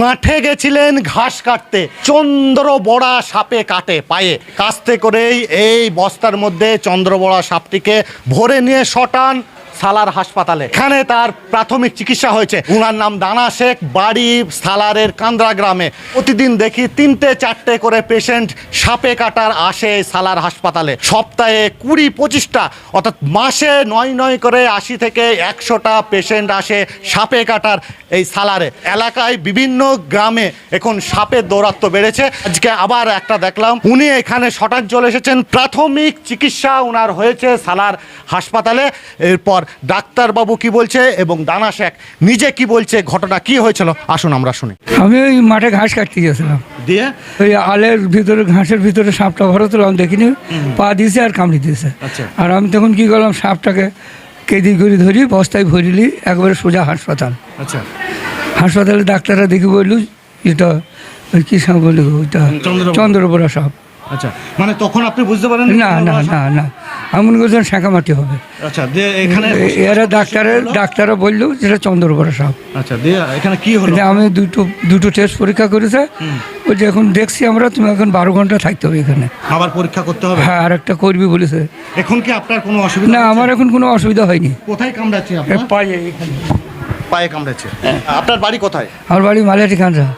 মাঠে গেছিলেন ঘাস কাটতে চন্দ্র বড়া সাপে কাটে পায়ে। কাস্তে করেই এই বস্তার মধ্যে চন্দ্রবড়া সাপটিকে ভরে নিয়ে শটান। সালার হাসপাতালে। এখানে তার প্রাথমিক চিকিৎসা হয়েছে। উনার নাম দানা শেখ, বাড়ি সালারের কান্দ্রা গ্রামে। প্রতিদিন দেখি তিনটে, চারটে করে পেশেন্ট সাপে কাটার আসে সালার হাসপাতালে। সপ্তাহে কুড়ি, পঁচিশটা, অর্থাৎ মাসে নয় নয় করে আশি থেকে একশোটা পেশেন্ট আসে সাপে কাটার এই সালারে। এলাকায় বিভিন্ন গ্রামে এখন সাপের দৌরাত্ম বেড়েছে। আজকে আবার একটা দেখলাম, উনি এখানে শটান চলে এসেছেন। প্রাথমিক চিকিৎসা ওনার হয়েছে সালার হাসপাতালে। এরপর ডাক্তারবাবু কি বলছে এবং দানা শেখ নিজে কি বলছে ঘটনা কি হয়েছিল? আসুন আমরা শুনি। আমি ওই মাঠে ঘাস কাটতে গেছিলাম দিয়ে? ওই আলের ভিতরে ঘাসের ভিতরে সাপটা ভরে তুলাম দেখিনি। পা দিয়েছে আর কামড়ি দিয়েছে। আচ্ছা। আর আমি তখন কি করলাম সাপটাকে কেদি করে ধরি বস্তায় ভরিলি একবারে সোজা হাসপাতাল। আচ্ছা। হাসপাতালে ডাক্তাররা দেখি বলল এটা কী সাপ বলল ওইটা। চন্দ্রপোড়া সাপ। আচ্ছা মানে তখন আপনি বুঝতে পারেন না না না না। আমি মনে করছিলাম শাঁকামাটি হবে। আচ্ছা দিয়ে এখানে এরা ডাক্তারের ডাক্তাররা বলল যেটা চন্দ্রপোড়া সাপ আচ্ছা দিয়ে এখানে কি হলো? আমি দুটো দুটো টেস্ট পরীক্ষা করেছে। ওই যে এখন দেখছি আমরা তুমি এখন বারো ঘণ্টা থাকতে হবে এখানে। আবার পরীক্ষা করতে হবে? হ্যাঁ আর একটা করবি বলেছে। এখন কি আপনার কোনো অসুবিধা না আমার এখন কোনো অসুবিধা হয়নি। কোথায় কামড়াচ্ছে আপনার? পায়ে। এখানে পায়ে কামড়াচ্ছে। আপনার বাড়ি কোথায়? আমার বাড়ি মালিয়াটি আহ,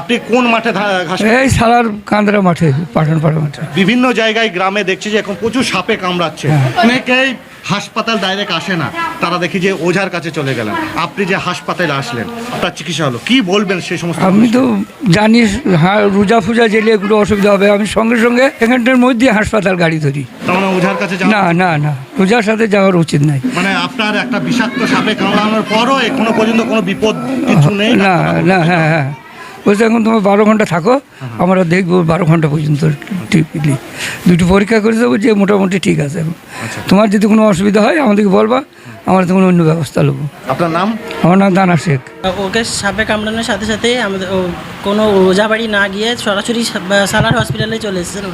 আপনি কোন মাঠে ঘাস এই সালার কাঁদরা মাঠে পাঠান পাড়া মাঠে। বিভিন্ন জায়গায় গ্রামে দেখছি যে এখন প্রচুর সাপে কামড়াচ্ছে। হ্যাঁ। অনেকেই হাসপাতাল ডাইরেক্ট আসে না। তারা দেখি যে ওঝার কাছে চলে গেলেন। আপনি যে হাসপাতালে আসলেন তার চিকিৎসা হলো। কি বলবেন সেই সমস্ত আমি তো জানি হ্যাঁ রোজা ফুজা জেলে এগুলো অসুবিধা হবে। আমি সঙ্গে সঙ্গে এখানটার মধ্যে হাসপাতাল গাড়ি ধরি। মানে ওঝার কাছে না না না। রোজার সাথে যাওয়ার উচিত নাই। মানে আপনার একটা বিষাক্ত সাপে কামড়ানোর পরও এখনও পর্যন্ত কোনো বিপদ কিছু নেই? না না হ্যাঁ হ্যাঁ। বলছে এখন তোমার বারো ঘণ্টা থাকো আমরা দেখব বারো ঘণ্টা পর্যন্ত টিপলি দুটো পরীক্ষা করে দেবো যে মোটামুটি ঠিক আছে এখন। তোমার যদি কোনো অসুবিধা হয় আমাদেরকে বলবা আমরা তখন অন্য ব্যবস্থা নেব। আপনার নাম? আমার নাম দানা শেখ। ওকে সাপে কামড়ানোর সাথে সাথে আমাদের ও কোনো ওঝা বাড়ি না গিয়ে সরাসরি সালার হসপিটালে চলে এসেছেন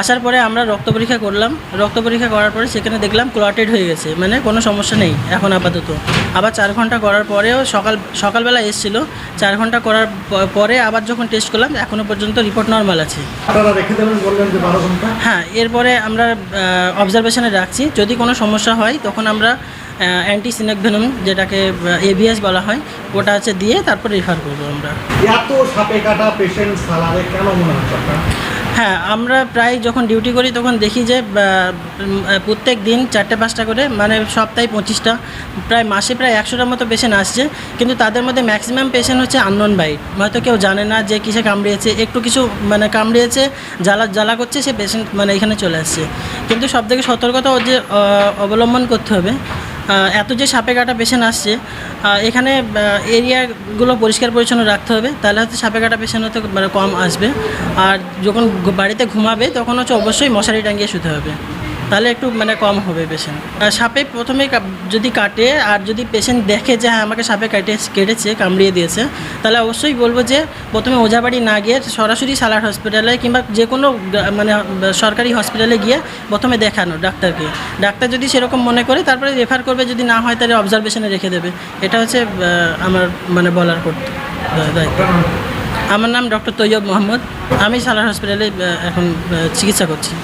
আসার পরে আমরা রক্ত পরীক্ষা করলাম। রক্ত পরীক্ষা করার পরে সেখানে দেখলাম ক্লটেড হয়ে গেছে মানে কোনো সমস্যা নেই এখন আপাতত। আবার চার ঘণ্টা করার পরেও সকাল সকালবেলা এসেছিল। চার ঘণ্টা করার পরে আবার যখন টেস্ট করলাম এখনও পর্যন্ত রিপোর্ট নর্মাল আছে। হ্যাঁ এরপরে আমরা অবজারভেশনে রাখছি। যদি কোনো সমস্যা হয় তখন আমরা অ্যান্টি সিনেকভেনম যেটাকে এভিএস বলা হয় ওটা হচ্ছে দিয়ে তারপর রেফার করব আমরা। এত সাপে কাটা পেশেন্ট সালারে কেন মনে হচ্ছে হ্যাঁ আমরা প্রায় যখন ডিউটি করি তখন দেখি যে প্রত্যেক দিন চারটে, পাঁচটা করে মানে সপ্তাহে পঁচিশটা, প্রায় মাসে প্রায় একশোটার মতো পেশেন্ট আসছে। কিন্তু তাদের মধ্যে ম্যাক্সিমাম পেশেন্ট হচ্ছে আননোন বাইট হয়তো কেউ জানে না যে কিসে কামড়িয়েছে, একটু কিছু মানে কামড়িয়েছে, জ্বালা জ্বালা করছে, সে পেশেন্ট মানে এখানে চলে আসছে। কিন্তু সব থেকে সতর্কতা যে অবলম্বন করতে হবে। এত যে সাপে কাটা পেশেন্ট আসছে এখানে এরিয়াগুলো পরিষ্কার পরিচ্ছন্ন রাখতে হবে, তাহলে হয়তো সাপে কাটা পেশেন্ট হয়তো মানে কম আসবে। আর যখন বাড়িতে ঘুমাবে, তখন হচ্ছে অবশ্যই মশারি টাঙিয়ে শুতে হবে। তাহলে একটু মানে কম হবে পেশেন্ট সাপে প্রথমে যদি কাটে, আর যদি পেশেন্ট দেখে যে হ্যাঁ আমাকে সাপে কাটে, কেটেছে, কামড়িয়ে দিয়েছে, তাহলে অবশ্যই বলব যে, প্রথমে ওঝাবাড়ি না গিয়ে সরাসরি সালার হসপিটালে কিংবা যে কোনো মানে সরকারি হসপিটালে গিয়ে প্রথমে দেখানো ডাক্তারকে। ডাক্তার যদি সেরকম মনে করে, তারপরে রেফার করবে, যদি না হয় তাহলে অবজারভেশনে রেখে দেবে। এটা হচ্ছে আমার মানে বলার করতে আমার নাম ডক্টর তৈয়ব মোহাম্মদ। আমি সালার হসপিটালে এখন চিকিৎসা করছি।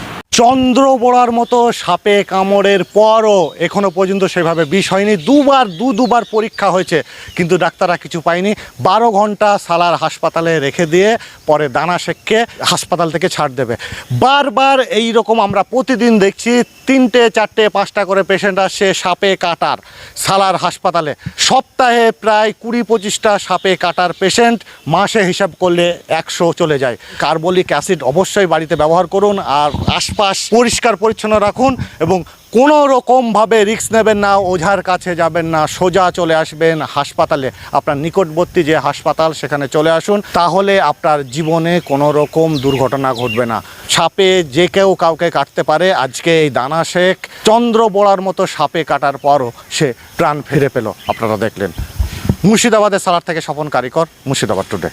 চন্দ্র বড়ার মতো সাপে কামড়ের পরও এখনও পর্যন্ত সেভাবে বিষ হয়নি। দুবার, দু, দুবার পরীক্ষা হয়েছে, কিন্তু ডাক্তাররা কিছু পায়নি। বারো ঘণ্টা সালার হাসপাতালে রেখে দিয়ে পরে দানা শেখকে হাসপাতাল থেকে ছাড় দেবে। বারবার এই রকম আমরা প্রতিদিন দেখছি, তিনটে, চারটে, পাঁচটা করে পেশেন্ট আসছে সাপে কাটার সালার হাসপাতালে। সপ্তাহে প্রায় কুড়ি, পঁচিশটা সাপে কাটার পেশেন্ট মাসে হিসাব করলে একশো চলে যায়। কার্বলিক অ্যাসিড অবশ্যই বাড়িতে ব্যবহার করুন আর আশপাশ পরিষ্কার পরিচ্ছন্ন রাখুন এবং কোনো রকমভাবে রিস্ক নেবেন না, ওঝার কাছে যাবেন না, সোজা চলে আসবেন হাসপাতালে। আপনার নিকটবর্তী যে হাসপাতাল, সেখানে চলে আসুন। তাহলে আপনার জীবনে কোনো রকম দুর্ঘটনা ঘটবে না। সাপে যে কেউ কাউকে কাটতে পারে। আজকে এই দানা শেখ চন্দ্র বড়ার মতো সাপে কাটার পরও সে প্রাণ ফিরে পেল। আপনারা দেখলেন। মুর্শিদাবাদের সালার থেকে স্বপন কারিকর, মুর্শিদাবাদ টুডে